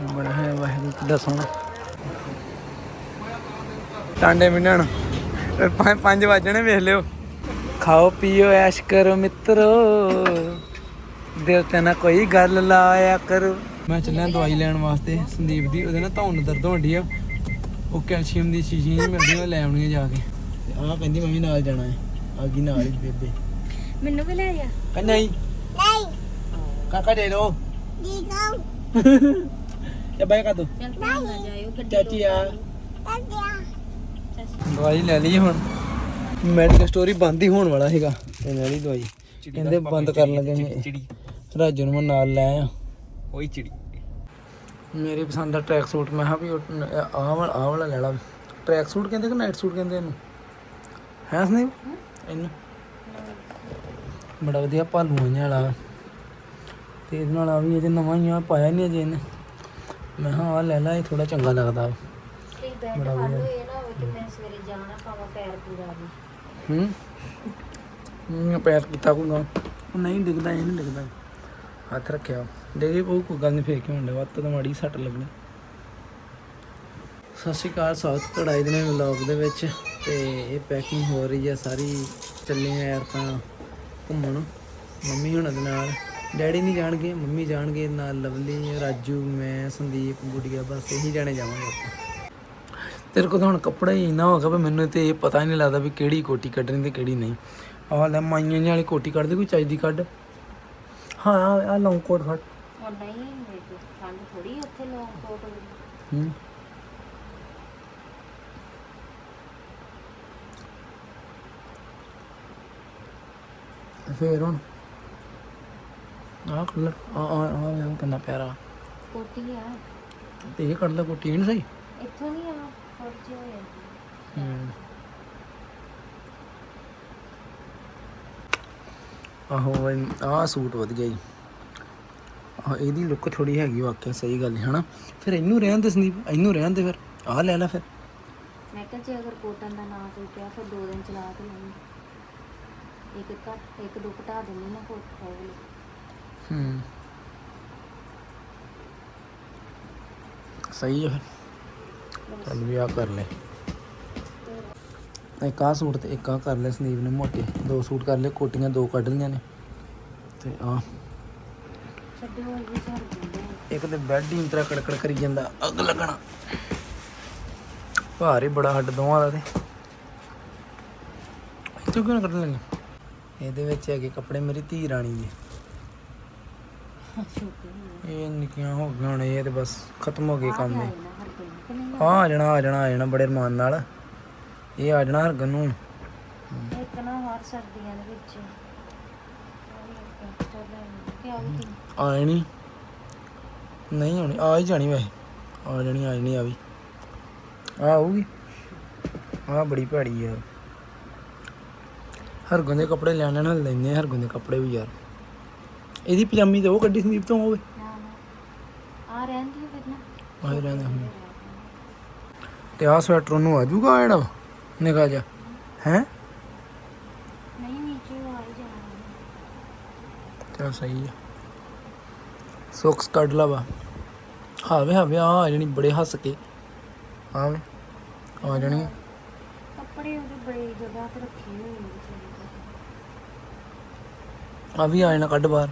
ਬੜਾ ਹੈ ਵਾਹਿਗੁਰੂ ਕਿੱਡਾ ਸੋਹਣਾ। ਟਾਂਡੇ ਮਿੰਨਣ। ਪੰਜ ਪੰਜ ਵੱਜਣੇ ਵੇਖ ਲਿਓ। ਖਾਓ ਪੀਓ ਐਸ਼ ਕਰੋ ਮਿੱਤਰੋ। ਦਿਲ ਤੇ ਨਾ ਕੋਈ ਗੱਲ ਲਾਇਆ ਕਰੋ। ਮੈਂ ਚੱਲਿਆ ਦਵਾਈ ਲੈਣ ਵਾਸਤੇ। ਸੰਦੀਪ ਦੀ ਉਹਦੇ ਨਾਲ ਧੌਣ ਦਰਦ ਹੋਣਦੀ ਆ। ਉਹ ਕੈਲਸ਼ੀਅਮ ਦੀ ਸ਼ੀਸ਼ੀਆਂ ਮਿਲਦੀਆਂ ਉਹ ਲੈ ਆਉਣੀਆਂ ਜਾ ਕੇ। ਆਹ ਕਹਿੰਦੀ ਮੰਮੀ ਨਾਲ ਜਾਣਾ ਹੈ। ਆ ਗਈ ਨਾਲ ਹੀ ਬੇਬੇ। ਮੈਨੂੰ ਵੀ ਲੈ ਜਾ ਕਹਿੰਦਾ ਨਹੀਂ। ਨਹੀਂ। ਕਾਕਾ ਦੇ ਦੋ। ਜੀ ਗਾਉ ਤੇ ਬਾਈ ਕਾ ਦੋ ਚੱਲ ਤੂੰ ਨਾ ਜਾਇਓ ਗੱਡੀ ਚਾਚੀ ਆ ਚਾਚੀ ਦਵਾਈ ਲੈ ਲਈ ਹੁਣ। ਮੈਡੀਕਲ ਸਟੋਰੀ ਬੰਦ ਹੀ ਹੋਣ ਵਾਲਾ ਹੈਗਾ ਤੇ ਲੈ ਲਈ ਦਵਾਈ। ਕਹਿੰਦੇ ਬੰਦ ਕਰਨ ਲੱਗੇ ਨੇ। ਰਾਜੂ ਨੂੰ ਮੈਂ ਨਾਲ ਲੈ ਆ ਉਹੀ ਚਿੜੀ। ਮੇਰੀ ਪਸੰਦ ਦਾ ਟਰੈਕ ਸੂਟ ਮੈਂ ਕਿਹਾ ਵੀ ਆਹ ਵਾਲਾ ਆਹ ਵਾਲਾ ਲੈ ਲਾ। ਟਰੈਕ ਸੂਟ ਕਹਿੰਦੇ ਕਿ ਨਾਈਟ ਸੂਟ ਕਹਿੰਦੇ ਇਹਨੂੰ? ਹੈ ਸੰਦੀਪ ਇਹਨੂੰ? ਬੜਾ ਵਧੀਆ ਭਾਲੂਆਂ ਵਾਲਾ। ਤੇ ਇਹਦੇ ਨਾਲ ਆ ਵੀ ਅਜੇ ਨਵਾਂ ਹੀ ਆ ਪਾਇਆ ਨਹੀਂ ਅਜੇ ਇਹਨੇ। ਮੈਂ ਹਾਂ ਆ ਲੈ ਲਾ ਇਹ ਥੋੜਾ ਚੰਗਾ ਲੱਗਦਾ ਵਾ। ਤੇ ਬੈਠ ਬੜਾ ਫੜ ਵਧੀਆ। ਲਓ ਇਹ ਨਾ ਹੋਵੇ ਕਿ ਮੈਂ ਸਵੇਰੇ ਜਾਣਾ ਪਾਵਾਂ ਪੈਰ ਪੂਰਾ ਵੀ ਹੂੰ? ਮੈਂ ਪੈਰ ਕੀਤਾ ਕੋਗਾ ਉਹ ਨਹੀਂ ਡਿੱਗਦਾ ਇਹ ਨਹੀਂ ਡਿੱਗਦਾ ਹੱਥ ਰੱਖਿਆ। ਡਿੱਗੇ ਉਹ ਕੋਈ ਗੱਲ ਨਹੀਂ ਫੇਰ ਕਿਉਂ ਹੁੰਦਾ? ਵੱਤ ਤਾਂ ਮਾੜੀ ਸੱਟ ਲੱਗਣੀ। ਸਤਿ ਸ਼੍ਰੀ ਅਕਾਲ ਸਵਾਗਤ ਕੜਾਈ ਦੇ ਵਲੌਗ ਦੇ ਵਿੱਚ। ਤੇ ਇਹ ਪੈਕਿੰਗ ਹੋ ਰਹੀ ਆ ਸਾਰੀ। ਚੱਲੇ ਆ ਯਾਰ ਤਾਂ ਘੁੰਮਣ। ਮੰਮੀ ਹੁਣਾਂ ਦੇ ਨਾਲ। ਡੈਡੀ ਨਹੀਂ ਜਾਣਗੇ ਮੰਮੀ ਜਾਣਗੇ ਨਾਲ ਲਵਲੀ ਰਾਜੂ ਮੈਂ ਸੰਦੀਪ ਗੁੜੀਆ ਬਸ ਇਹੀ ਜਾਣੇ ਜਾਵਾਂਗੇ ਆਪਾਂ। ਤੇਰੇ ਕੋਲ ਤਾਂ ਹੁਣ ਕੱਪੜਾ ਹੀ ਇੰਨਾ ਹੋਗਾ ਵੀ ਮੈਨੂੰ ਤੇ ਇਹ ਪਤਾ ਹੀ ਨਹੀਂ ਲੱਗਦਾ ਵੀ ਕਿਹੜੀ ਕੋਟੀ ਕੱਢਣੀ ਤੇ ਕਿਹੜੀ ਨਹੀਂ। ਆਹ ਲੈ ਮਾਈਆਂ ਵਾਲੀ ਕੋਟੀ ਕੱਢ ਦੇ ਕੋਈ ਚਾਹੀਦੀ ਕੱਢ। ਹਾਂ ਆ ਲੌਂਗ ਕੋਟ ਕੱਢ ਉਹ ਨਹੀਂ ਬੇਟੇ ਠੰਡ ਥੋੜੀ ਉੱਥੇ ਲੋਕ ਕੋਟ ਹੂੰ। ਫੇਰ ਹੁਣ? ਆਹ ਕਲਰ ਆ ਆ ਆ ਇਹ ਕਿੰਨਾ ਪਿਆਰਾ। ਕੋਟੀ ਆ। ਤੇ ਇਹ ਕੱਢ ਲੈ ਕੋਟੀ ਨਹੀਂ ਸਹੀ? ਇੱਥੋਂ ਨਹੀਂ ਆ ਫਰਜ ਹੋਇਆ ਹੂੰ। ਆਹੋ ਆਹ ਸੂਟ ਵਧੀਆ ਜੀ। ਆਹ ਇਹਦੀ ਲੁੱਕ ਥੋੜੀ ਹੈਗੀ ਵਾਕਿਆ ਸਹੀ ਗੱਲ ਹੈ ਹਨਾ? ਫਿਰ ਇਹਨੂੰ ਰਹਿਣ ਦੇ ਸੰਦੀਪ ਇਹਨੂੰ ਰਹਿਣ ਦੇ ਫਿਰ। ਆਹ ਲੈ ਲੈ ਫਿਰ। ਮੈਂ ਕਿਹਾ ਜੇ ਅਗਰ ਕੋਟਨ ਦਾ ਨਾਂ ਕੋਈ ਪਿਆ ਫਿਰ ਦੋ ਦਿਨ ਚਲਾ ਕੇ ਲੈਣੀ। ਇੱਕ ਘੱਟ ਇੱਕ ਦੋ ਘਟਾ ਦਿੰਦੀ ਨਾ ਕੋਟ ਉਹ ਵਾਲੀ। ਹੂੰ। ਸਹੀ ਹੈ ਚੱਲ ਵੀ ਆ ਕਰ ਲੈ। ਇੱਕ ਆਹ ਸੂਟ ਤੇ ਇੱਕ ਆਹ ਕਰ ਲੈ ਸੰਦੀਪ ਨੇ ਮੋਟੇ। ਦੋ ਸੂਟ ਕਰ ਲੈ ਕੋਟੀਆਂ ਦੋ ਕੱਢ ਲਈਆਂ ਨੇ। ਤੇ ਆ ਆ। ਇੱਕ ਤੇ ਬੈੱਡ ਹੀ ਇੰਤਰਾ ਕੜਕੜ ਕਰੀ ਜਾਂਦਾ ਅੱਗ ਲੱਗਣਾ। ਭਾਰ ਹੀ ਬੜਾ ਹੱਡ ਦੋਵਾਂ ਦਾ ਤੇ। ਇੱਥੋਂ ਕਿਉਂ ਕੱਢਣ ਲੱਗੇ? ਇਹਦੇ ਵਿੱਚ ਹੈਗੇ ਕੱਪੜੇ ਮੇਰੀ ਧੀ ਰਾਣੀ ਦੇ। ਇਹ ਨਿੱਕੀਆਂ ਹੋ ਗਈਆਂ ਹੁਣ ਇਹ ਤੇ ਬਸ ਖਤਮ ਹੋ ਗਏ ਕੰਮ ਇਹ। ਨਾ ਹਾਂ ਆ ਜਾਣਾ ਆ ਜਾਣਾ ਆ ਜਾਣਾ ਬੜੇ ਰਮਾਨ ਨਾਲ। ਇਹ ਆ ਜਾਣਾ ਹਰਗਨ ਨੂੰ। ਇੱਕ ਨਾ ਹਰ ਸਰਦੀਆਂ ਦੇ ਵਿੱਚ। ਆ ਆਏ ਨਹੀਂ ਨਹੀਂ ਆਉਣੀ ਆ ਹੀ ਜਾਣੀ ਵੈਸੇ। ਆ ਜਾਣੀ ਆ ਜਾਣੀ ਆ ਵੀ। ਆ ਆਊਗੀ। ਆ ਬੜੀ ਭੈੜੀ ਯਾਰ ਹਰਗੁਣ ਦੇ ਕੱਪੜੇ ਲੈਣੇ ਨਾਲ ਲੈਣੇ ਹਰਗੁਣ ਦੇ ਕੱਪੜੇ ਵੀ ਯਾਰ। ਇਹਦੀ ਪਜਾਮੀ ਤੇ ਉਹ ਕੱਢੀ ਸੰਦੀਪ ਤੋਂ ਹੋਵੇ ਆ ਰਹਿੰਦੀ ਫਿਰ ਨਾ। ਆਏ ਰਹਿੰਦੇ ਹੁਣ ਤੇ ਆ ਸਵੈਟਰ ਨੂੰ ਆ ਆਹ ਜਿਹੜਾ ਨਿਕਾ ਜਾ ਹੈ? ਨਹੀਂ ਨੀਚੇ ਉਹ ਆ ਹੀ ਜਾਣਾ। ਚਲ ਸਹੀ ਆ। ਸੌਕਸ ਕੱਢ ਲਾ ਵਾ। ਹਾਵੇ ਹਾਵੇ ਆ ਆ ਜਣੀ ਬੜੇ ਹੱਸ ਕੇ। ਆਵੇ ਆ ਜਣੀ। ਕੱਪੜੇ ਉਹਦੇ ਬੜੀ ਜਗ੍ਹਾ ਤੇ ਰੱਖੇ ਹੋਏ ਨੇ ਵਿਚਾਰੇ ਆ ਵੀ ਆ ਜਾਣਾ ਕੱਢ ਬਾਹਰ।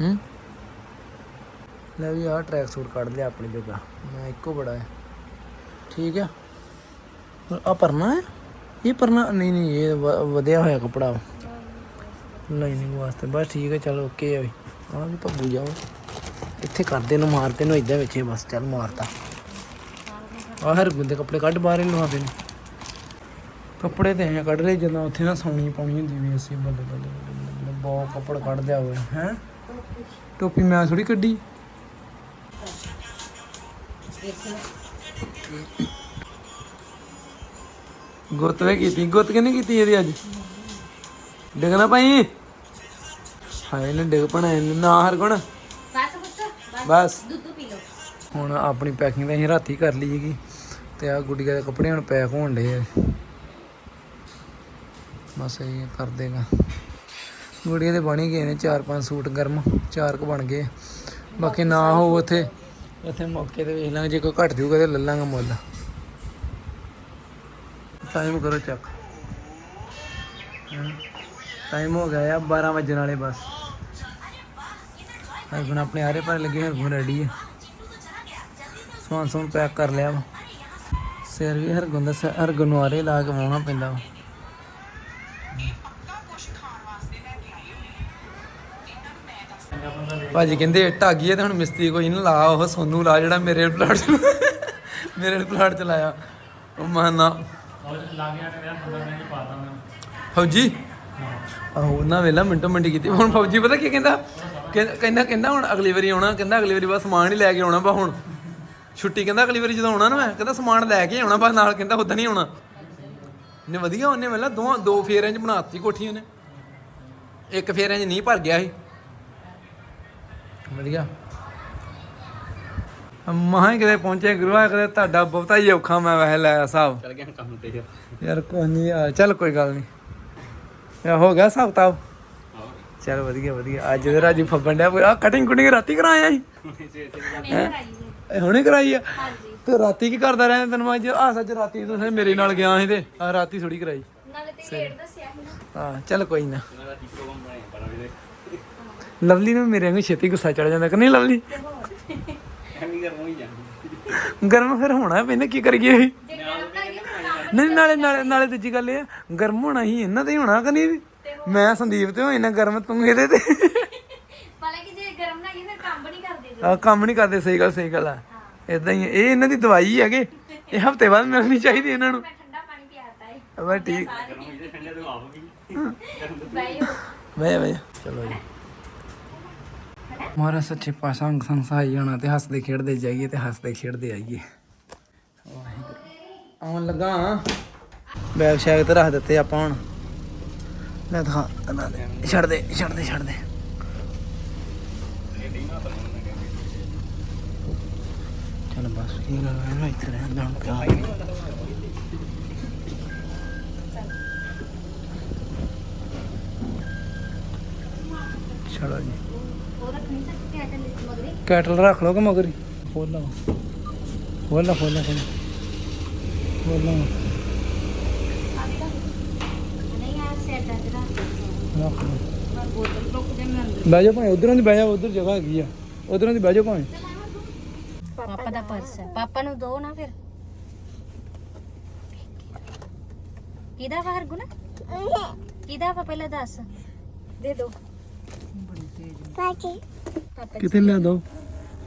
ਹੂੰ। ਲੈ ਵੀ ਆਹ ਟਰੈਕ ਸੂਟ ਕੱਢ ਲਿਆ ਆਪਣੀ ਜਗ੍ਹਾ। ਮੈਂ ਇੱਕੋ ਬੜਾ ਹੈ। ਠੀਕ ਹੈ? ਆ ਪਰਨਾ ਹੈ? ਇਹ ਪਰਨਾ, ਨਹੀਂ ਨਹੀਂ, ਇਹ ਵ- ਵਧਿਆ ਹੋਇਆ ਕਪੜਾ। ਲਾਈਨਿੰਗ ਵਾਸਤੇ। ਬਸ ਠੀਕ ਹੈ, ਚਲੋ ਓਕੇ ਆ ਵੀ। ਆ ਵੀ ਭੱਬੂ ਜਾਓ। ਇੱਥੇ ਕਰਦੇ ਨੂੰ ਮਾਰਦੇ ਨੂੰ ਇਦਾਂ ਵਿੱਚ ਬਸ ਚੱਲ ਮਾਰਤਾ। ਆ ਹਰ ਗੁੰਦੇ ਕੱਪੜੇ ਕੱਢ ਬਾਹਰ ਹੀ ਲਵਾਦੇ ਨੇ ਕੱਪੜੇ ਤੇ ਐਂ ਕੱਢ ਰਹੇ ਜਦੋਂ ਉੱਥੇ ਨਾ ਸੌਣੀ ਪਾਉਣੀ ਹੁੰਦੀ ਵੀ ਅਸੀਂ ਬੱਲੇ ਬੱਲੇ ਬੱਲੇ ਬੱਲੇ, ਬਹੁਤ ਕੱਪੜ ਕੱਢ ਦਿਆ ਹੋਇਆ, ਹੈ? ਟੋਪੀ ਮੈਂ ਥੋੜੀ ਕੱਢੀ। ਗੁੱਤ ਵੇ ਕੀਤੀ ਗੁੱਤ ਕਿਨੇ ਕੀਤੀ ਇਹਦੀ ਅੱਜ? ਡਿੱਗਣਾ ਭਾਈ। ਹਾਏ ਇਹਨੇ ਡਿੱਗ ਪਣਾ ਇਹਨੇ ਨਾ ਹਰ ਗੁਣ। ਬਸ ਪੁੱਤ ਬਸ। ਦੁੱਧ ਪੀ ਲਓ। ਹੁਣ ਆਪਣੀ ਪੈਕਿੰਗ ਤਾਂ ਅਸੀਂ ਰਾਤੀ ਕਰ ਲਈ ਸੀਗੀ ਤੇ ਆ ਗੁੱਡੀਆਂ ਦੇ ਕੱਪੜੇ ਹੁਣ ਪੈਕ ਹੋਣ ਡੇ ਆ। ਬਸ ਇਹ ਕਰ ਦੇਗਾ। ਗੁੱਡੀਆਂ ਦੇ ਬਣ ਹੀ ਗਏ ਨੇ, ਚਾਰ ਪੰਜ ਸੂਟ ਗਰਮ, ਚਾਰ ਕੁ ਬਣ ਗਏ। ਬਾਕੀ ਨਾ ਹੋ ਉੱਥੇ ਉੱਥੇ ਮੌਕੇ ਤੇ ਵੇਖ ਲਾਂਗੇ, ਜੇ ਕੋਈ ਘਟ ਜੂਗਾ ਤੇ ਲੈ ਲਾਂਗੇ ਮੁੱਲ। ਟਾਈਮ ਕਰੋ ਚੱਕ। ਟਾਈਮ ਹੋ ਗਿਆ ਆ 12 ਵਜਣ ਵਾਲੇ ਬਸ। ਹੁਣ ਆਪਣੇ ਆਰੇ ਪਰ ਲੱਗੇ ਹਰਗੁਣ ਰੈਡੀ ਹੈ ਸਮਾਨ ਸਮੂਨ ਪੈਕ ਕਰ ਲਿਆ ਵਾ। ਸਿਰ ਵੀ ਹਰਗੁਣ ਦਾ ਹਰਗੁਣ ਨੂੰ ਆਰੇ ਲਾ ਕੇ ਵਾਉਣਾ ਪੈਂਦਾ ਵਾ। ਭਾਜੀ ਕਹਿੰਦੇ ਢਾਗੀ ਹੈ ਤੇ ਹੁਣ ਮਿਸਤਰੀ ਕੋਈ ਨਾ ਲਾ, ਉਹ ਸੋਨੂੰ ਲਾ ਜਿਹੜਾ ਮੇਰੇ ਪਲਾਟ ਚ ਮੇਰੇ ਪਲਾਟ ਚ ਲਾਇਆ। ਉਹ ਮਾਨਾ ਫੌਜੀ? ਆਹੋ ਉਹਨਾਂ ਵੇਲਾ ਮਿੰਟੋ ਮਿੰਟੀ ਕੀਤੀ। ਹੁਣ ਫੌਜੀ ਪਤਾ ਕੀ ਕਹਿੰਦਾ? ਕਹਿੰਦਾ ਕਹਿੰਦਾ ਹੁਣ ਅਗਲੀ ਵਾਰੀ ਆਉਣਾ, ਕਹਿੰਦਾ ਅਗਲੀ ਵਾਰੀ ਬਸ ਸਮਾਨ ਹੀ ਲੈ ਕੇ ਆਉਣਾ ਬਾ ਹੁਣ। ਛੁੱਟੀ ਕਹਿੰਦਾ ਅਗਲੀ ਵਾਰੀ ਜਦੋਂ ਆਉਣਾ ਨਾ ਮੈਂ, ਕਹਿੰਦਾ ਸਮਾਨ ਲੈ ਕੇ ਆਉਣਾ ਬਸ, ਨਾਲ ਕਹਿੰਦਾ ਉਦਾਂ ਨਹੀਂ ਆਉਣਾ। ਨੇ ਵਧੀਆ ਉਹਨੇ ਵੇਲਾ ਦੋ ਦੋ ਫੇਰਿਆਂ ਚ ਬਣਾਤੀ ਕੋਠੀ ਉਹਨੇ ਇੱਕ ਫੇਰਿਆਂ ਚ ਨਹੀਂ ਭਰ ਗਿਆ ਸੀ। ਵਧੀਆ। ਮਹਾਂ ਕਿਤੇ ਪਹੁੰਚੇ ਗੁਰੂਆ ਕਦੇ ਤੁਹਾਡਾ ਬਹੁਤਾ ਹੀ ਔਖਾ ਮੈਂ ਵਹਿ ਲਾਇਆ ਸਾਹਿਬ ਚੱਲ ਗਿਆ ਕੰਮ ਤੇ ਯਾਰ। ਕੋਈ ਨਹੀਂ ਯਾਰ ਚੱਲ ਕੋਈ ਗੱਲ ਨਹੀਂ। ਯਾ ਹੋ ਗਿਆ ਹਿਸਾਬ ਤਾਬ ਚੱਲ ਵਧੀਆ ਵਧੀਆ। ਅੱਜ ਦੇ ਰਾਜੀ ਫੱਬਣ ਡਿਆ ਆ ਕਟਿੰਗ ਕੁਟਿੰਗ ਰਾਤੀ ਕਰਾਇਆ ਸੀ? ਇਹ ਹੁਣੇ ਕਰਾਈ ਆ? ਹਾਂਜੀ। ਤੇ ਰਾਤੀ ਕੀ ਕਰਦਾ ਰਿਹਾ ਤੈਨੂੰ ਮੈਂ ਅੱਜ? ਆ ਸੱਚ ਰਾਤੀ ਤੁਸੀਂ ਮੇਰੇ ਨਾਲ ਗਿਆ ਸੀ ਤੇ ਆ ਰਾਤੀ ਥੋੜੀ ਕਰਾਈ। ਨਾਲੇ ਤੇ ਰੇਟ ਦੱਸਿਆ ਸੀ ਨਾ। ਹਾਂ ਚੱਲ ਕੋਈ ਨਾ। ਪਰ ਲਵਲੀ ਨੂੰ ਮੇਰੇ ਵਾਂਗੂ ਛੇਤੀ ਗੁੱਸਾ ਚੜ ਜਾਂਦਾ ਕਿ ਨਹੀਂ ਲਵਲੀ? ਐਵੇਂ ਕਰ ਹੋਈ ਜਾਂਦੀ ਗਰਮ ਫਿਰ ਹੋਣਾ ਪੈਂਦਾ ਕੀ ਕਰੀਏ? ਨਹੀਂ ਨਾਲੇ ਨਾਲੇ ਨਾਲੇ ਦੂਜੀ ਗੱਲ ਇਹ ਆ ਗਰਮ ਹੋਣਾ ਹੀ ਇਹਨਾਂ ਤੇ ਹੀ ਹੋਣਾ ਕਿ ਨਹੀਂ ਮੈਂ ਸੰਦੀਪ ਤੇ ਹੋਏ ਨਾ ਗਰਮ ਤੂੰ ਇਹਦੇ ਤੇ? ਪਹਿਲਾਂ ਕਿ ਜੇ ਗਰਮ ਲੱਗੇ ਫਿਰ ਕੰਮ ਨਹੀਂ ਕਰਦੇ ਜੀ ਆ ਕੰਮ ਨਹੀਂ ਕਰਦੇ ਸਹੀ ਗੱਲ ਸਹੀ ਗੱਲ ਆ। ਇਦਾਂ ਹੀ। ਇਹ ਇਹਨਾਂ ਦੀ ਦਵਾਈ ਹੈਗੇ। ਇਹ ਹਫ਼ਤੇ ਬਾਅਦ ਮਿਲਣੀ ਚਾਹੀਦੀ ਇਹਨਾਂ ਨੂੰ। ਮੈਂ ਠੰਡਾ ਪਾਣੀ ਪਿਆਤਾ ਹੈ ਬਸ ਠੀਕ। ਗਰਮ ਹੋਈ ਤੇ ਠੰਡੇ ਤੋਂ ਆਪ ਵੀ ਬਾਈ ਵੇ ਵੇ ਚਲੋ ਜੀ। ਮਹਾਰਾਜ ਸੱਚੇ ਪਾਤਸ਼ਾਹ ਅੰਗ ਸੰਗ ਸਹਾਈ ਹੋਣਾ ਤੇ ਹੱਸਦੇ ਖੇਡਦੇ ਜਾਈਏ ਤੇ ਹੱਸਦੇ ਖੇਡਦੇ ਆਈਏ। ਆਉਣ ਲੱਗਾ ਬੈਗ ਸ਼ੈਗ ਤੇ ਰੱਖ ਦਿੱਤੇ ਆਪਾਂ ਹੁਣ। ਲੈ ਦਿਖਾ ਇਹਨਾਂ ਦੇ। ਛੱਡ ਦੇ ਛੱਡ ਦੇ ਛੱਡ ਦੇ। ਚਲ ਬਸ ਇਹ ਗੱਲ ਹੈ ਨਾ ਇੱਥੇ ਰਹਿਣ ਹੁਣ ਕਿਆ ਚਲੋ ਜੀ। ਰੱਖਣੀ ਮਗਰੇ ਕੈਟਲ ਰੱਖ ਲਓ ਕਿ ਮਗਰ? ਖੋਲ ਖੋਲ ਖੋਲ ਖੋਲ। ਖੋਲ ਲਾ ਨਹੀਂ ਆ ਸੈਟ ਆ ਜਰਾ ਰੱਖ ਲਓ। ਮੈਂ ਬੋਤਲ ਰੁਕ ਜਾ ਮੈਂ ਅੰਦਰ ਬਹਿ ਜਾਓ ਭਾਵੇਂ ਉਧਰੋਂ ਦੀ ਬਹਿ ਉਧਰ ਜਗ੍ਹਾ ਹੈਗੀ ਆ। ਉਧਰੋਂ ਦੀ ਬਹਿ ਭਾਵੇਂ। ਪਾਪਾ ਦਾ ਪਰਸ ਹੈ। ਪਾਪਾ ਨੂੰ ਦੋ ਨਾ ਫਿਰ। ਕਿਹਦਾ ਵਾ ਹਰਗੁਣ? ਕਿਹਦਾ ਵਾ ਪਹਿਲਾਂ ਦੱਸ। ਦੇ ਦੋ। ਲਿਆ ਦੋ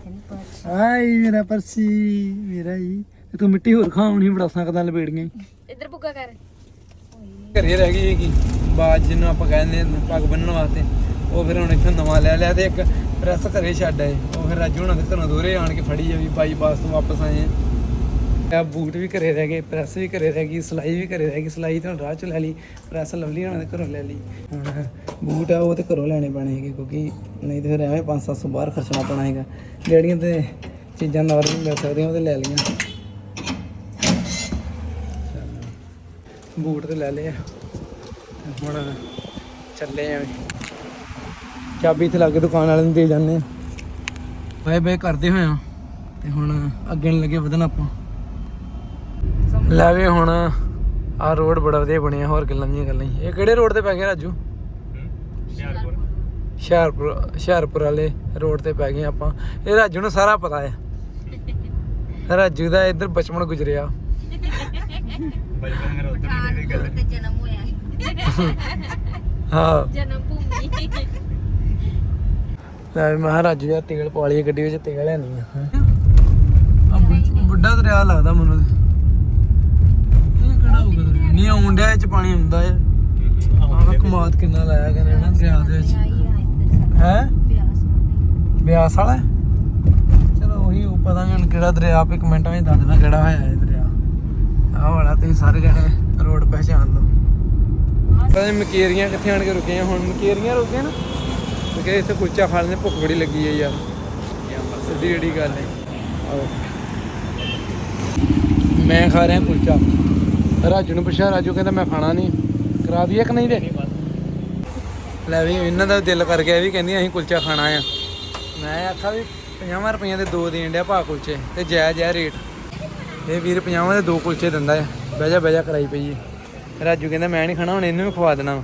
ਜੀ ਪਰਸ ਆਈ ਮੇਰਾ ਪਰਸੀ ਮੇਰਾ ਹੀ ਤੇ ਤੂੰ ਮਿੱਟੀ ਹੋਰ ਖਾਉਣੀ ਬੜਾ ਸਕਦਾ ਲਪੇੜੀਆਂ ਇੱਧਰ ਬੁੱਗਾ ਕਰ। ਘਰੇ ਰਹਿ ਗਈ ਹੈਗੀ। ਬਾਜ ਜਿਹਨੂੰ ਆਪਾਂ ਕਹਿੰਦੇ ਆ ਪੱਗ ਬੰਨਣ ਵਾਸਤੇ ਉਹ ਫਿਰ ਹੁਣ ਇੱਥੋਂ ਨਵਾਂ ਲੈ ਲਿਆ ਤੇ ਇੱਕ ਪ੍ਰੈਸ ਘਰੇ ਛੱਡ ਆਏ। ਉਹ ਫਿਰ ਰਾਜੂ ਹੁਣਾਂ ਦੇ ਘਰੋਂ ਦੋਰੇ ਆਣ ਕੇ ਫੜੀ ਆ ਵੀ ਬਾਈਪਾਸ ਤੋਂ ਵਾਪਸ ਆਏ ਆ। ਆ ਬੂਟ ਵੀ ਘਰੇ ਰਹਿ ਗਏ, ਪ੍ਰੈਸ ਵੀ ਘਰੇ ਰਹਿ ਗਈ, ਸਲਾਈ ਵੀ ਘਰੇ ਰਹਿ ਗਈ, ਸਲਾਈ ਤਾਂ ਰਾਹ ਚ ਲੈ ਲਈ, ਪ੍ਰੈਸ ਲਵਲੀ ਹੋਣਾ ਦੇ ਘਰੋਂ ਲੈ ਲਈ। ਹੁਣ ਬੂਟ ਆ, ਉਹ ਤੇ ਘਰੋਂ ਲੈਣੇ ਪੈਣੇ ਹੈਗੇ, ਕਿਉਂਕਿ ਨਹੀਂ ਤੇ ਫਿਰ ਐਵੇਂ 5-700 ਬਾਹਰ ਖਰਚਣਾ ਪੈਣਾ ਹੈਗਾ। ਜਿਹੜੀਆਂ ਤੇ ਚੀਜ਼ਾਂ ਨਾਲ ਮਿਲ ਸਕਦੀਆਂ, ਉਹ ਤੇ ਲੈ ਲਈਆਂ। ਬੂਟ ਤੇ ਲੈ ਲਏ ਆ। ਹੁਣ ਚੱਲੇ ਆ ਚਾਬੀ ਇੱਥੇ ਲਾਗੇ ਦੁਕਾਨ ਵਾਲੇ ਨੂੰ ਦੇ ਜਾਂਦੇ ਆ। ਬਾਏ ਬਾਏ ਕਰਦੇ ਹੋਏ ਆ। ਤੇ ਹੁਣ ਅੱਗੇ ਨੂੰ ਲੱਗੇ ਵਧਣ ਆਪਾਂ। ਲੈ ਵੀ ਹੁਣ ਆ ਰੋਡ ਬੜਾ ਵਧੀਆ ਬਣਿਆ ਹੋਰ ਗੱਲਾਂ ਦੀਆਂ ਗੱਲਾਂ ਹੀ। ਇਹ ਕਿਹੜੇ ਰੋਡ ਤੇ ਪੈ ਗਏ ਰਾਜੂ? ਹੁਸ਼ਿਆਰਪੁਰ। ਹੁਸ਼ਿਆਰਪੁਰ ਵਾਲੇ ਰੋਡ ਤੇ ਪੈ ਗਏ ਆਪਾਂ। ਇਹ ਰਾਜੂ ਨੂੰ ਸਾਰਾ ਪਤਾ ਹੈ ਰਾਜੂ ਦਾ ਇੱਧਰ ਬਚਪਨ ਗੁਜ਼ਰਿਆ। ਬਚਪਨ ਮੇਰਾ ਉੱਧਰ ਵੀ ਨਹੀਂ ਗੱਲ। ਤੇ ਜਨਮ ਹੋਇਆ। ਹਾਂ। ਜਨਮ ਭੂਮੀ। ਲੈ ਵੀ ਮੈਂ ਕਿਹਾ ਰਾਜੂ ਯਾਰ ਤੇਲ ਪਾ ਲਈ ਗੱਡੀ ਵਿੱਚ ਤੇਲ ਹੈ ਨਹੀਂ ਆ। ਵੱਡਾ ਦਰਿਆ ਲੱਗਦਾ ਮੈਨੂੰ ਤੇ। ਇਹ ਕਿਹੜਾ ਹੋਊਗਾ ਦਰਿਆ? ਨਹੀਂ ਆਉਣ ਡਿਆ, ਇਹ ਚ ਪਾਣੀ ਹੁੰਦਾ ਹੈ ਆਹ ਕਮਾਦ ਕਿੰਨਾ ਲਾਇਆ ਕਹਿੰਦੇ ਨਾ ਦਰਿਆ ਦੇ ਵਿੱਚ। ਹੈ? ਬਿਆਸ ਵਾਲਾ? ਚਲੋ ਉਹੀ ਉਹ ਪਤਾ ਨਹੀਂ ਕਿਹੜਾ ਦਰਿਆ, ਆਪੇ ਕਮੈਂਟਾਂ ਵਿੱਚ ਦੱਸ ਦੇਣਾ ਕਿਹੜਾ ਹੋਇਆ ਇਹ ਦਰਿਆ। ਆਹ ਵਾਲਾ ਤੁਸੀਂ ਸਾਰੇ ਜਣੇ ਰੋਡ ਪਹਿਚਾਨ ਲਓ। ਪਤਾ ਨਹੀਂ ਮਕੇਰੀਆਂ ਕਿੱਥੇ ਆਣ ਕੇ ਰੁਕੇ ਆ ਹੁਣ ਮਕੇਰੀਆਂ ਰੁਕੇ ਨਾ ਮੈਂ ਇੱਥੇ ਕੁਲਚਾ ਖਾ ਲੈਂਦੇ ਭੁੱਖ ਬੜੀ ਲੱਗੀ ਹੈ ਯਾਰ। ਸਿੱਧੀ ਜਿਹੜੀ ਗੱਲ ਹੈ ਆਓ। ਮੈਂ ਖਾ ਰਿਹਾ ਕੁਲਚਾ। ਰਾਜੂ ਨੂੰ ਪੁੱਛਿਆ, ਰਾਜੂ ਕਹਿੰਦਾ ਮੈਂ ਖਾਣਾ ਨਹੀਂ। ਕਰਾ ਦਈਏ ਕਿ ਨਹੀਂ ਦੇ? ਲੈ ਵੀ, ਇਹਨਾਂ ਦਾ ਦਿਲ ਕਰ ਗਿਆ ਵੀ ਕਹਿੰਦੀ ਅਸੀਂ ਕੁਲਚਾ ਖਾਣਾ ਆ। ਮੈਂ ਆਖਿਆ ਵੀ 50 ਰੁਪਈਆਂ ਦੇ ਦੋ ਦੇਣ ਡਿਆ ਭਾ ਕੁਲਚੇ, ਤੇ ਜੈ ਜੈ ਰੇਟ। ਇਹ ਵੀਰ 50 ਦੇ ਦੋ ਕੁਲਚੇ ਦਿੰਦਾ ਆ। ਬਹਿ ਜਾ ਬਹਿ ਜਾ, ਕਰਾਈ ਪਈ ਰਾਜੂ ਕਹਿੰਦਾ ਮੈਂ ਨਹੀਂ ਖਾਣਾ, ਹੁਣ ਇਹਨੂੰ ਵੀ ਖਵਾ ਦੇਣਾ ਵਾ।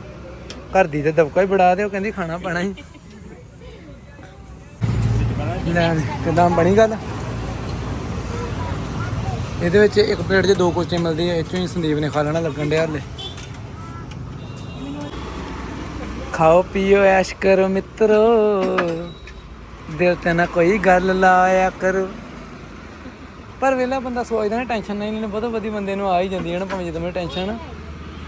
ਘਰ ਦੀ ਤੇ ਦਬਕਾ ਹੀ ਬੜਾ ਤੇ ਉਹ ਕਹਿੰਦੀ ਖਾਣਾ ਪੈਣਾ ਹੀ। ਲੈ ਕਿਦਾਂ ਬਣੀ ਗੱਲ? ਇਹਦੇ ਵਿੱਚ ਇੱਕ ਪਲੇਟ 'ਚ ਦੋ ਕੁਲਚੇ ਮਿਲਦੇ ਆ, ਇੱਥੋਂ ਹੀ ਸੰਦੀਪ ਨੇ ਖਾ ਲੈਣਾ ਲੱਗਣ ਡਿਆ ਹਲੇ। ਖਾਓ, ਪੀਓ, ਐਸ਼ ਕਰੋ ਮਿੱਤਰੋ। ਦਿਲ ਤੇ ਨਾ ਕੋਈ ਗੱਲ ਲਾਇਆ ਕਰੋ। ਪਰ ਵੇਲਾ ਬੰਦਾ ਸੋਚਦਾ ਨਾ, ਟੈਨਸ਼ਨ ਨਹੀਂ ਲੈਣੀ, ਬਹੁਤ ਵਧੀ ਬੰਦੇ ਨੂੰ ਆ ਹੀ ਜਾਂਦੀ ਹੈ ਨਾ, ਭਾਵੇਂ ਜਦੋਂ ਮੈਂ ਟੈਨਸ਼ਨ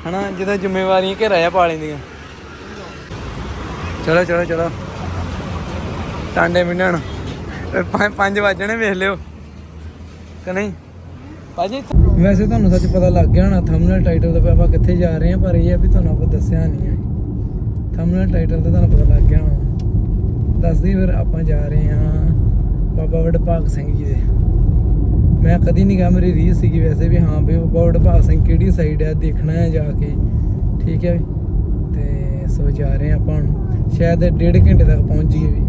ਹਨਾ, ਜਦੋਂ ਜ਼ਿੰਮੇਵਾਰੀਆਂ ਘੇਰਾਇਆ ਪਾ ਲੈਂਦੀਆਂ। ਚਲੋ ਚਲੋ ਚਲੋ। ਟਾਂਡੇ ਮਿੰਨਣ। 5 ਵਜਣੇ ਵੇਖ ਲਿਓ। ਕਿ ਨਹੀਂ? ਭਾਜੀ, ਵੈਸੇ ਤੁਹਾਨੂੰ ਸੱਚ ਪਤਾ ਲੱਗ ਗਿਆ ਹੋਣਾ ਥੰਬਨੇਲ ਟਾਈਟਲ ਦਾ ਵੀ ਆਪਾਂ ਕਿੱਥੇ ਜਾ ਰਹੇ ਹਾਂ, ਪਰ ਇਹ ਆ ਵੀ ਤੁਹਾਨੂੰ ਆਪਾਂ ਦੱਸਿਆ ਨਹੀਂ ਹੈ। ਥੰਬਨੇਲ ਟਾਈਟਲ ਦਾ ਤੁਹਾਨੂੰ ਪਤਾ ਲੱਗ ਗਿਆ ਹੋਣਾ। ਦੱਸਦੀ ਫਿਰ ਆਪਾਂ ਜਾ ਰਹੇ ਹਾਂ ਬਾਬਾ ਵਡਭਾਗ ਸਿੰਘ ਜੀ ਦੇ। ਮੈਂ ਕਦੀ ਨਹੀਂ ਗਾ ਮੇਰੀ ਰੀਸ ਸੀਗੀ ਵੈਸੇ ਵੀ, ਹਾਂ ਵੀ ਬਾਬਾ ਵਡਭਾਗ ਸਿੰਘ ਕਿਹੜੀ ਸਾਈਡ ਹੈ ਦੇਖਣਾ ਹੈ ਜਾ ਕੇ। ਠੀਕ ਹੈ ਵੀ? ਤੇ ਸੋ ਜਾ ਰਹੇ ਹਾਂ ਆਪਾਂ ਹੁਣ। ਸ਼ਾਇਦ ਡੇਢ ਘੰਟੇ ਤੱਕ ਪਹੁੰਚ ਜਾਈਏ ਵੀ।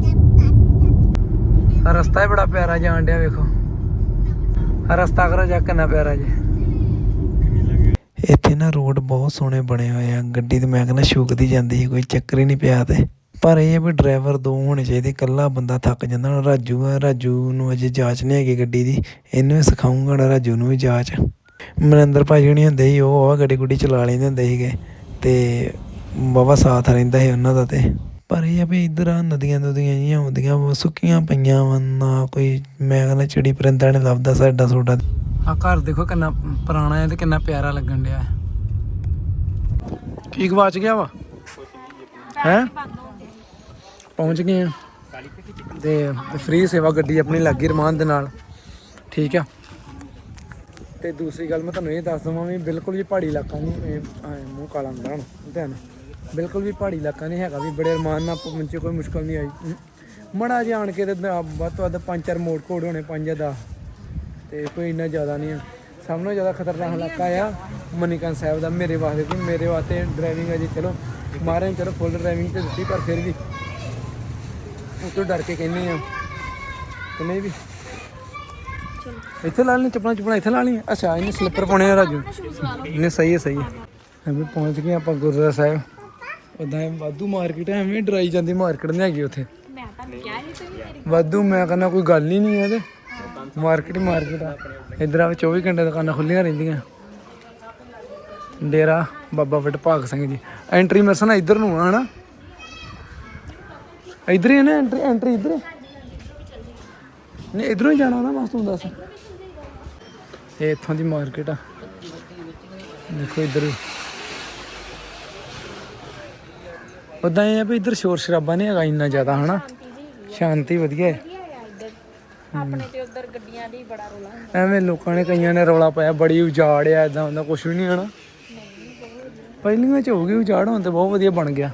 ਰਸਤਾ ਹੀ ਬੜਾ ਪਿਆਰਾ ਜਾਣ ਡਿਆ ਵੇਖੋ। ਰਸਤਾ ਕਰੋ ਜਾ ਕਿੰਨਾ ਪਿਆਰਾ ਜੀ ਇੱਥੇ ਨਾ ਰੋਡ ਬਹੁਤ ਸੋਹਣੇ ਬਣੇ ਹੋਏ ਆ। ਗੱਡੀ ਤੇ ਮੈਂ ਕਹਿੰਦਾ ਸ਼ੁਕਦੀ ਜਾਂਦੀ ਸੀ, ਕੋਈ ਚੱਕਰ ਹੀ ਨਹੀਂ ਪਿਆ ਤੇ। ਪਰ ਇਹ ਆ ਵੀ ਡਰਾਈਵਰ ਦੋ ਹੋਣੇ ਚਾਹੀਦੇ, ਇਕੱਲਾ ਬੰਦਾ ਥੱਕ ਜਾਂਦਾ ਹੁਣ। ਰਾਜੂ ਆ, ਰਾਜੂ ਨੂੰ ਅਜੇ ਜਾਂਚ ਨਹੀਂ ਹੈਗੀ ਗੱਡੀ ਦੀ। ਇਹਨੂੰ ਵੀ ਸਿਖਾਉਂਗਾ ਨਾ ਰਾਜੂ ਨੂੰ ਵੀ ਜਾਂਚ। ਮਨਿੰਦਰ ਭਾਜੀ ਹੁਣੀ ਹੁੰਦੇ ਸੀ, ਉਹ ਆ ਗੱਡੀ ਗੁੱਡੀ ਚਲਾ ਲੈਂਦੇ ਹੁੰਦੇ ਸੀਗੇ। ਤੇ ਬਾਬਾ ਸਾਥ ਰਹਿੰਦਾ ਸੀ ਉਹਨਾਂ ਦਾ ਤੇ। ਪਰ ਇਹ ਆ ਵੀ ਇਧਰ ਆ ਨਦੀਆਂ ਨਦੀਆਂ ਜੀਆਂ ਆਉਂਦੀਆਂ ਵਾ, ਸੁੱਕੀਆਂ ਪਈਆਂ ਵਾ ਨਾ ਕੋਈ ਮੈਂ ਕਹਿੰਦਾ ਚਿੜੀ ਪਰਿੰਦਾ ਨੇ ਲੱਭਦਾ ਸਾਡਾ ਸੋਡਾ। ਆ ਘਰ ਦੇਖੋ ਕਿੰਨਾ ਪੁਰਾਣਾ ਹੈ ਤੇ ਕਿੰਨਾ ਪਿਆਰਾ ਲੱਗਣ ਡਿਆ ਕੀ ਗਵਾਚ ਗਿਆ ਵਾ? ਹੈ? ਪਹੁੰਚ ਗਏ ਆ। ਤੇ ਫ੍ਰੀ ਸੇਵਾ ਗੱਡੀ ਆਪਣੀ ਲੱਗੀ ਰਮਾਨ ਦੇ ਨਾਲ। ਠੀਕ ਆ। ਤੇ ਦੂਸਰੀ ਗੱਲ ਮੈਂ ਤੁਹਾਨੂੰ ਇਹ ਦੱਸ ਦਵਾਂ ਵੀ ਬਿਲਕੁਲ ਵੀ ਪਹਾੜੀ ਇਲਾਕਾ ਨਹੀਂ ਇਹ ਐਂ ਮੂੰਹ ਕਾਲਾ ਹੁੰਦਾ ਹੁਣ ਧਿਆਨ। ਬਿਲਕੁਲ ਵੀ ਪਹਾੜੀ ਇਲਾਕਾ ਨਹੀਂ ਹੈਗਾ ਵੀ, ਬੜੇ ਰਮਾਨ ਨਾਲ ਪਹੁੰਚੇ, ਕੋਈ ਮੁਸ਼ਕਲ ਨਹੀਂ ਆਈ। ਮੜਾ ਆਣ ਕੇ ਤੇ ਵੱਧ ਤੋਂ ਵੱਧ ਪੰਜ ਚਾਰ ਮੋੜ ਕੋੜ ਹੋਣੇ, ਪੰਜ ਜਾਂ ਦਸ। ਤੇ ਕੋਈ ਇੰਨਾ ਜ਼ਿਆਦਾ ਨਹੀਂ ਆ। ਸਭ ਨਾਲੋਂ ਜ਼ਿਆਦਾ ਖਤਰਨਾਕ ਇਲਾਕਾ ਆ ਮਨੀਕਰਨ ਸਾਹਿਬ ਦਾ, ਮੇਰੇ ਵਾਸਤੇ ਤੇ ਮੇਰੇ ਵਾਸਤੇ ਡਰਾਈਵਿੰਗ ਅਜੇ ਚਲੋ। ਮਾਰੇ ਚਲੋ ਫੁੱਲ ਡਰਾਈਵਿੰਗ ਤੇ ਦਿੱਤੀ, ਪਰ ਫਿਰ ਵੀ ਉਹ ਡਰ ਕੇ ਕਹਿੰਦੇ ਆ। ਕਿ ਨਹੀਂ ਵੀ। ਇੱਥੇ ਲਾ ਲੈਣੀ, ਚੱਪਲਾਂ ਚੁੱਪਲਾਂ ਇੱਥੇ ਲਾ ਲਈ ਅੱਛਾ, ਇਹਨੇ ਸਲਿੱਪਰ ਪਾਉਣੇ ਆ ਰਾਜੂ। ਨਹੀਂ, ਸਹੀ ਹੈ ਸਹੀ ਹੈ। ਐਵੇਂ ਪਹੁੰਚ ਗਏ ਆਪਾਂ ਗੁਰਦੁਆਰਾ ਸਾਹਿਬ। ਉਦਾਂ ਵਾਧੂ ਮਾਰਕੀਟ ਐਵੇਂ ਡਰਾਈ ਜਾਂਦੀ ਮਾਰਕੀਟ ਨਹੀਂ ਹੈਗੀ ਉੱਥੇ। ਮੈਂ ਤੁਹਾਨੂੰ ਕਿਹਾ ਨਹੀਂ ਤੁਸੀਂ ਮੇਰੀ ਵਾਧੂ ਮੈਂ ਕਹਿੰਦਾ ਕੋਈ ਗੱਲ ਹੀ ਨਹੀਂ ਹੈ ਤੇ ਮਾਰਕੀਟ ਹੀ ਮਾਰਕੀਟ ਆ। ਇਧਰ ਆ 24 ਘੰਟੇ ਦੁਕਾਨਾਂ ਖੁੱਲੀਆਂ ਰਹਿੰਦੀਆਂ। ਡੇਰਾ ਬਾਬਾ ਵਡਭਾਗ ਸਿੰਘ ਜੀ। ਐਂਟਰੀ ਮਰਸਨ ਇਧਰ ਨੂੰ ਆ ਹਨਾ? ਇਧਰ ਹੀ ਹੈ ਨਾ ਐਂਟਰੀ ਐਂਟਰੀ ਇਧਰ ਨਹੀਂ ਇਧਰੋਂ ਹੀ ਜਾਣਾ ਨਾ ਬਸ ਤੂੰ ਦੱਸ। ਇਹ ਇੱਥੋਂ ਦੀ ਮਾਰਕੀਟ ਆ। ਦੇਖੋ ਇਧਰ ਉਦਾਂ ਇਹ ਆ ਵੀ ਇਧਰ ਸ਼ੋਰ ਸ਼ਰਾਬਾ ਨਹੀਂ ਹੈਗਾ ਇੰਨਾ ਜ਼ਿਆਦਾ ਹਨਾ? ਸ਼ਾਂਤੀ ਵਧੀਆ ਹੈ। ਆਪਣੇ ਤੇ ਉਧਰ ਗੱਡੀਆਂ ਦੀ ਬੜਾ ਰੋਲਾ ਹੁੰਦਾ। ਐਵੇਂ ਲੋਕਾਂ ਨੇ ਕਈਆਂ ਨੇ ਰੌਲਾ ਪਾਇਆ ਬੜੀ ਉਜਾੜ ਆ ਇਦਾਂ ਹੁੰਦਾ ਕੁਝ ਵੀ ਨਹੀਂ ਹਨਾ? ਪਹਿਲੀਆਂ ਚ ਹੋ ਗਈ ਉਜਾੜ ਹੁਣ ਤੇ ਬਹੁਤ ਵਧੀਆ ਬਣ ਗਿਆ।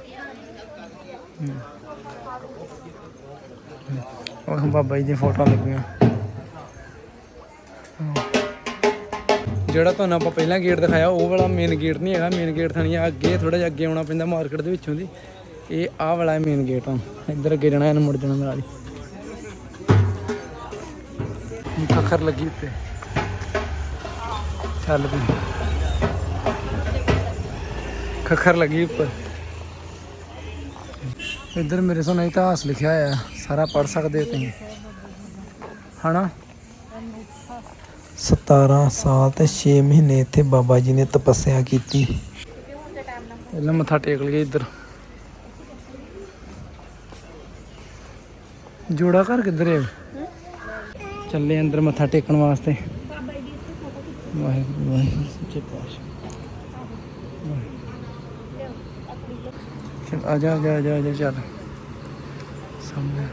ਉਹ ਬਾਬਾ ਜੀ ਦੀਆਂ ਫੋਟੋਆਂ ਲੱਗੀਆਂ। ਜਿਹੜਾ ਤੁਹਾਨੂੰ ਆਪਾਂ ਪਹਿਲਾਂ ਗੇਟ ਦਿਖਾਇਆ ਉਹ ਵਾਲਾ ਮੇਨ ਗੇਟ ਨਹੀਂ ਹੈਗਾ। ਮੇਨ ਗੇਟ ਥਣੀ ਅੱਗੇ ਥੋੜਾ ਜਿਹਾ ਅੱਗੇ ਆਉਣਾ ਪੈਂਦਾ ਮਾਰਕੀਟ ਦੇ ਵਿੱਚੋਂ ਦੀ। ਇਹ ਆਹ ਵਾਲਾ ਮੇਨ ਗੇਟ ਆ। ਇੱਧਰ ਅੱਗੇ ਜਾਣਾ ਇਹਨੂੰ ਮੁੜ ਜਾਣਾ ਨਾਲ ਹੀ। ਖਖਰ ਲੱਗੀ ਉੱਤੇ। ਚੱਲ ਵੀ। ਖਖਰ ਲੱਗੀ ਉੱਪਰ। ਇੱਧਰ ਮੇਰੇ ਸਾਹਮਣੇ ਇਤਿਹਾਸ ਲਿਖਿਆ ਹੋਇਆ ਹੈ, ਸਾਰਾ ਪੜ ਸਕਦੇ ਹੋ ਤੁਸੀਂ। ਹਨਾ? 17 ਸਾਲ ਤੇ 6 ਮਹੀਨੇ ਇੱਥੇ ਬਾਬਾ ਜੀ ਨੇ ਤਪੱਸਿਆ ਕੀਤੀ। ਪਹਿਲਾਂ ਮੱਥਾ ਟੇਕ ਲਈਏ ਇੱਧਰ। ਜੋੜਾ ਘਰ ਕਿੱਧਰ ਹੈ? ਚੱਲੇ ਅੰਦਰ ਮੱਥਾ ਟੇਕਣ ਵਾਸਤੇ। ਵਾਹਿਗੁਰੂ ਵਾਹਿਗੁਰੂ, ਸੱਚੇ ਪਾਤਸ਼ਾਹ। ਚਲ, ਆ ਜਾ ਆ ਜਾ ਆ ਜਾ ਚੱਲ। ਸਾਹਮਣੇ।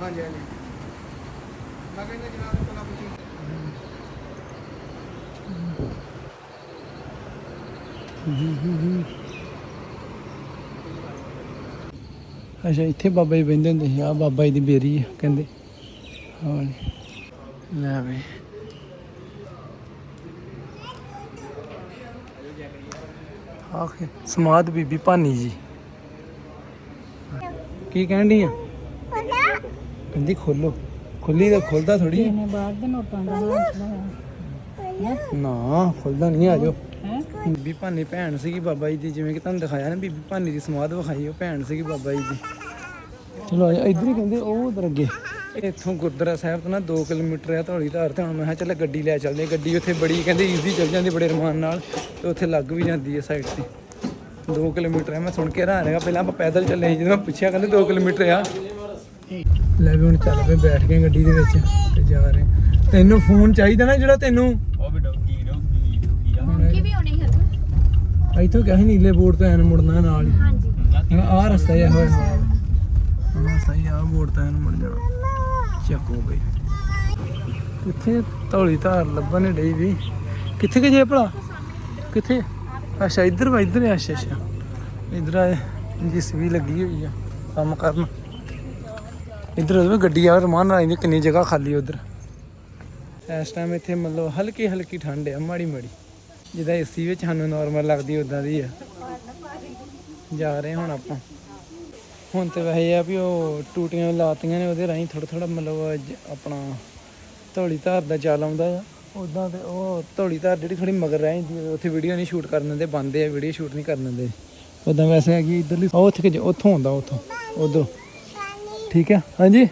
ਹਾਂਜੀ ਹਾਂਜੀ। ਮੈਂ ਕਹਿੰਦਾ ਜਨਾਬ ਕੋਲ ਅੱਛਾ ਇੱਥੇ ਬਾਬਾ ਜੀ ਬਹਿੰਦੇ ਹੁੰਦੇ ਸੀ। ਆ ਬਾਬਾ ਜੀ ਦੀ ਬੇਰੀ ਆ ਕਹਿੰਦੇ। ਹਾਂ ਲੈ ਵੇ। ਆਖੇ ਸਮਾਦ ਬੀਬੀ ਭਾਨੀ ਜੀ। ਕੀ ਕਹਿਣ ਡਈ ਆ? ਕਹਿੰਦੀ ਖੋਲੋ। ਖੁੱਲੀ ਤਾਂ ਖੁੱਲਦਾ ਥੋੜੀ ਇਹਨੇ ਬਾਹਰ ਦੇ ਨੋਟਾਂ ਦਾ ਹੌਸਲਾ ਹੈ ਨਾ ਖੁੱਲਦਾ ਨਹੀਂ ਆ ਜਾਓ। ਬੀਬੀ ਭਾਨੀ ਭੈਣ ਸੀਗੀ ਬਾਬਾ ਜੀ ਦੀ ਜਿਵੇਂ ਕਿ ਤੁਹਾਨੂੰ ਦਿਖਾਇਆ ਨਾ ਬੀਬੀ ਭਾਨੀ ਦੀ ਸਮਾਧ ਵਿਖਾਈ ਉਹ ਭੈਣ ਸੀਗੀ ਬਾਬਾ ਜੀ ਦੀ ਚਲੋ ਇੱਧਰ ਹੀ ਕਹਿੰਦੇ ਉਹ ਉਧਰ ਅੱਗੇ ਇੱਥੋਂ ਗੁਰਦੁਆਰਾ ਸਾਹਿਬ ਤੋਂ ਨਾ 2 ਕਿਲੋਮੀਟਰ ਆ ਧੌਲੀ ਧਾਰ ਤੇ ਹੁਣ ਮੈਂ ਕਿਹਾ ਚੱਲ ਗੱਡੀ ਲੈ ਚੱਲਦੇ ਹਾਂ। ਗੱਡੀ ਉੱਥੇ ਬੜੀ ਕਹਿੰਦੇ ਈਜ਼ੀ ਚੱਲ ਜਾਂਦੀ ਬੜੇ ਰਮਾਨ ਨਾਲ ਤੇ ਉੱਥੇ ਲੱਗ ਵੀ ਜਾਂਦੀ ਹੈ ਸਾਈਡ ਤੇ 2 ਕਿਲੋਮੀਟਰ ਹੈ ਮੈਂ ਸੁਣ ਕੇ ਹੈਰਾਨ ਹੈਗਾ ਪਹਿਲਾਂ ਆਪਾਂ ਪੈਦਲ ਚੱਲੇ ਸੀ ਜਦੋਂ ਮੈਂ ਪੁੱਛਿਆ ਕਹਿੰਦੇ 2 ਕਿਲੋਮੀਟਰ ਆ ਲੈ ਵੀ ਹੁਣ ਚੱਲ ਪਏ ਬੈਠ ਕੇ ਗੱਡੀ ਦੇ ਵਿੱਚ ਤੇ ਜਾ ਰਹੇ ਹਾਂ। ਤੈਨੂੰ ਫੋਨ ਚਾਹੀਦਾ ਨਾ ਜਿਹੜਾ ਤੈਨੂੰ ਉਹ ਵੀ ਡੋਗੀ ਡੋਗੀ ਡੋਗੀ ਆ ਕੀ ਵੀ ਹੋਣੀ ਹੈ ਇੱਥੋਂ ਕਿਹਾ ਸੀ ਨੀਲੇ ਬੋਰਡ ਤੋਂ ਐਨ ਮੁੜਨਾ ਨਾਲ ਹੀ। ਹਾਂਜੀ। ਆ ਰਸਤਾ ਹੀ ਹੋਇਆ ਹਾਂ ਸਹੀ ਆ ਬੋਰਡ ਤੋਂ ਐਨ ਮੁੜ ਜਾਣਾ। ਚੱਕੋ ਬਈ। ਕਿੱਥੇ ਧੌਲੀ ਧਾਰ ਲੱਭਣ ਨਹੀਂ ਡਈ ਵੀ। ਕਿੱਥੇ ਕਿ ਜੇ ਭਲਾ? ਕਿੱਥੇ? ਅੱਛਾ ਇੱਧਰ ਵਾ ਇੱਧਰ ਆ, ਅੱਛਾ ਅੱਛਾ। ਇੱਧਰ ਆ ਜਿਸ ਵੀ ਲੱਗੀ ਹੋਈ ਆ ਕੰਮ ਕਰਨ। ਇੱਧਰ ਉਹਦੇ ਗੱਡੀ ਆ ਰਮਾਨ ਨਾਲ ਆਈਂਦੀ ਕਿੰਨੀ ਜਗ੍ਹਾ ਖਾਲੀ ਉਧਰ। ਇਸ ਟਾਈਮ ਇੱਥੇ ਮਤਲਬ ਹਲਕੀ ਹਲਕੀ ਠੰਡ ਆ ਮਾੜੀ ਮਾੜੀ ਜਿੱਦਾਂ ਏਸੀ ਵਿੱਚ ਸਾਨੂੰ ਨਾਰਮਲ ਲੱਗਦੀ ਉਦਾਂ ਦੀ ਆ। ਜਾ ਰਹੇ ਹੁਣ ਆਪਾਂ। ਹੁਣ ਤੇ ਵੈਸੇ ਆ ਵੀ ਉਹ ਟੂਟੀਆਂ ਲਾਤੀਆਂ ਨੇ ਉਹਦੇ ਰਾਹੀਂ ਥੋੜਾ ਥੋੜਾ ਮਤਲਬ ਆਪਣਾ ਧੌਲੀ ਧਾਰ ਦਾ ਚਾਲ ਆਉਂਦਾ ਆ। ਉਦਾਂ ਤੇ ਉਹ ਧੌਲੀ ਧਾਰ ਜਿਹੜੀ ਥੋੜੀ ਮਗਰ ਰਹਿ ਜਾਂਦੀ ਉੱਥੇ ਵੀਡੀਓ ਨਹੀਂ ਸ਼ੂਟ ਕਰਨ ਦਿੰਦੇ ਬੰਦੇ ਆ ਵੀਡੀਓ ਸ਼ੂਟ ਨਹੀਂ ਕਰਨ ਦਿੰਦੇ। ਉਦਾਂ ਵੈਸੇ ਹੈਗੀ ਇਧਰਲੀ ਉਹ ਉੱਥੇ ਕਿ ਉੱਥੋਂ ਆਉਂਦਾ ਉੱਥੋਂ। ਉਧਰ। ਠੀਕ ਹੈ ਹਾਂਜੀ?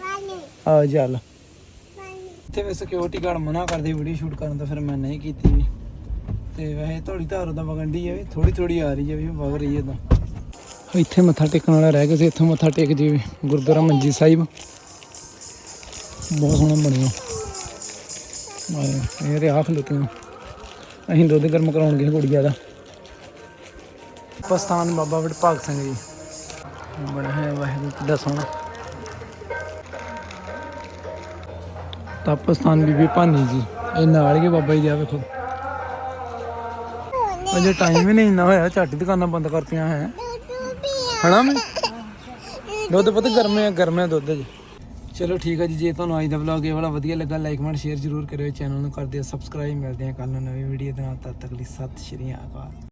ਆ ਚੱਲ। ਇੱਥੇ ਵੀ ਸਿਕਿਉਰਿਟੀ ਗਾਰਡ ਮਨਾ ਕਰਦੇ ਵੀਡੀਓ ਸ਼ੂਟ ਕਰਨ ਤੋਂ ਫਿਰ ਮੈਂ ਨਹੀਂ ਕੀਤੀ ਵੀ। ਤੇ ਵੈਸੇ ਥੋੜੀ ਧਾਰ ਉਹਦਾ ਵਗੰਡੀ ਹੈ ਵੀ ਥੋੜੀ ਥੋੜੀ ਆ ਰਹੀ ਹੈ ਵੀ ਵਗ ਰਹੀ ਹੈ ਤਾਂ। ਇੱਥੇ ਮੱਥਾ ਟੇਕਣ ਵਾਲਾ ਰਹਿ ਗਿਆ ਸੀ ਇੱਥੋਂ ਮੱਥਾ ਟੇਕ ਜੀ ਗੁਰਦੁਆਰਾ ਮੰਜੀ ਸਾਹਿਬ। ਬਹੁਤ ਸੋਹਣਾ ਬਣਿਆ। ਇਹ ਰਿਆ ਖਲੋਤੀਆਂ ਅਸੀਂ ਦੁੱਧ ਗਰਮ ਕਰਾਉਣ ਗਏ ਕੁੜੀਆਂ ਦਾ। ਪਸਤਾਨ ਬਾਬਾ ਵਡਭਾਗ ਸਿੰਘ ਜੀ। ਬੜਾ ਹੈ ਵਾਹਿਗੁਰੂ ਕਿੱਡਾ ਸੋਹਣਾ। ਤਪਸਤਾਨ ਬੀਬੀ ਭਾਨੀ ਜੀ। ਇਹ ਨਾਲ ਹੀ ਬਾਬਾ ਜੀ ਦੇ ਆ ਵੇਖੋ। ਅਜੇ ਟਾਈਮ ਹੀ ਨਹੀਂ ਇੰਨਾ ਹੋਇਆ, ਝੱਟ ਦੁਕਾਨਾਂ ਬੰਦ ਕਰਤੀਆਂ ਹੈ ਹਣਾ ਮੈਂ? ਦੁੱਧ ਪਤਾ ਗਰਮੇ ਆ, ਗਰਮੇ ਦੁੱਧ ਜੀ। ਚਲੋ ਠੀਕ ਹੈ ਜੀ, ਜੇ ਤੁਹਾਨੂੰ ਅੱਜ ਦਾ ਵਲੌਗ ਇਹ ਵਾਲਾ ਵਧੀਆ ਲੱਗਾ ਲਾਈਕ ਕਮੈਂਟ ਸ਼ੇਅਰ ਜ਼ਰੂਰ ਕਰਿਓ ਚੈਨਲ ਨੂੰ ਕਰ ਦਿਓ ਸਬਸਕ੍ਰਾਈਬ ਮਿਲਦੇ ਆ ਕੱਲ ਨੂੰ ਨਵੀਂ ਵੀਡੀਓ ਦੇ ਨਾਲ, ਤਦ ਤੱਕ ਲਈ ਸਤਿ ਸ਼੍ਰੀ ਅਕਾਲ।